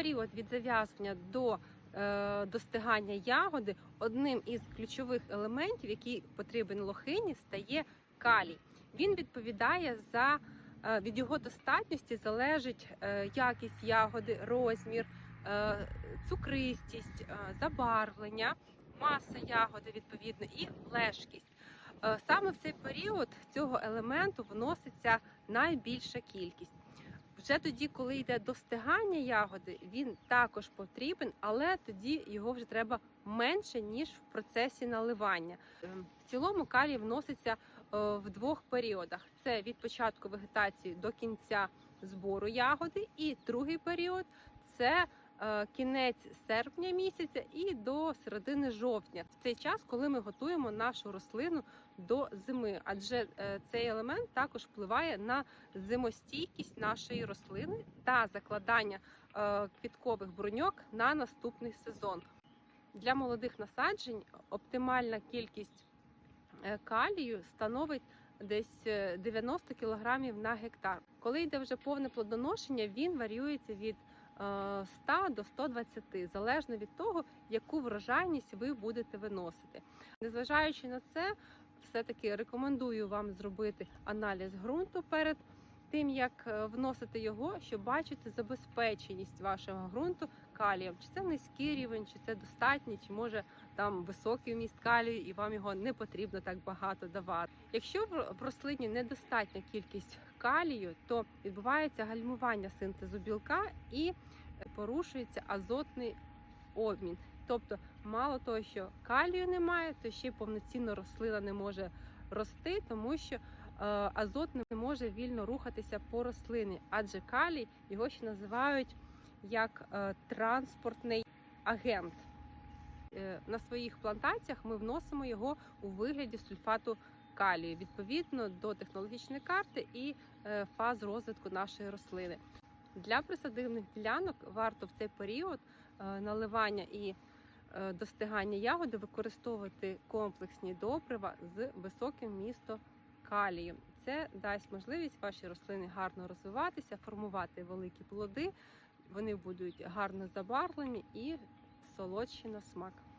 період від зав'язування до е, достигання ягоди одним із ключових елементів, який потрібен лохині, стає калій. Він відповідає за е, від його достатності залежить е, якість ягоди, розмір, цукристість, забарвлення, маса ягоди відповідно і лежкість. Саме в цей період цього елементу вноситься найбільша кількість. Вже тоді, коли йде достигання ягоди, він також потрібен, але тоді його вже треба менше ніж в процесі наливання. Е, В цілому калій вноситься е, в двох періодах: це від початку вегетації до кінця збору ягоди, і другий період це кінець серпня місяця і до середини жовтня. В цей час, коли ми готуємо нашу рослину до зими, адже е, цей елемент також впливає на зимостійкість нашої рослини та закладання е, квіткових бруньок на наступний сезон. Для молодих насаджень оптимальна кількість е, калію становить десь е, 90 кг на гектар. Коли йде вже повне плодоношення, він варіюється від е, 100 до 120, залежно від того, яку врожайність ви будете виносити. Незважаючи на це, все-таки рекомендую вам зробити аналіз ґрунту перед тим, як е, вносити його, щоб бачити забезпеченість вашого ґрунту калієм. Чи це низький рівень, чи це достатній, чи може там високий вміст калію, і вам його не потрібно так багато давати. Якщо в рослині недостатня кількість калію, то відбувається гальмування синтезу білка і е, порушується азотний обмін. Тобто, мало того, що калію немає, то ще повноцінно рослина не може рости, тому що азот не може вільно рухатися по рослині, адже калій його ще називають як е, транспортний агент. Е, На своїх плантаціях ми вносимо його у вигляді сульфату калію відповідно до технологічної карти і е, фаз розвитку нашої рослини. Для присадивних ділянок варто в цей період е, наливання і е, достигання ягоди використовувати комплексні добрива з високим вмістом калію. Це дасть можливість вашій рослині гарно розвиватися, формувати великі плоди. Вони будуть гарно забарвлені і солодші на смак.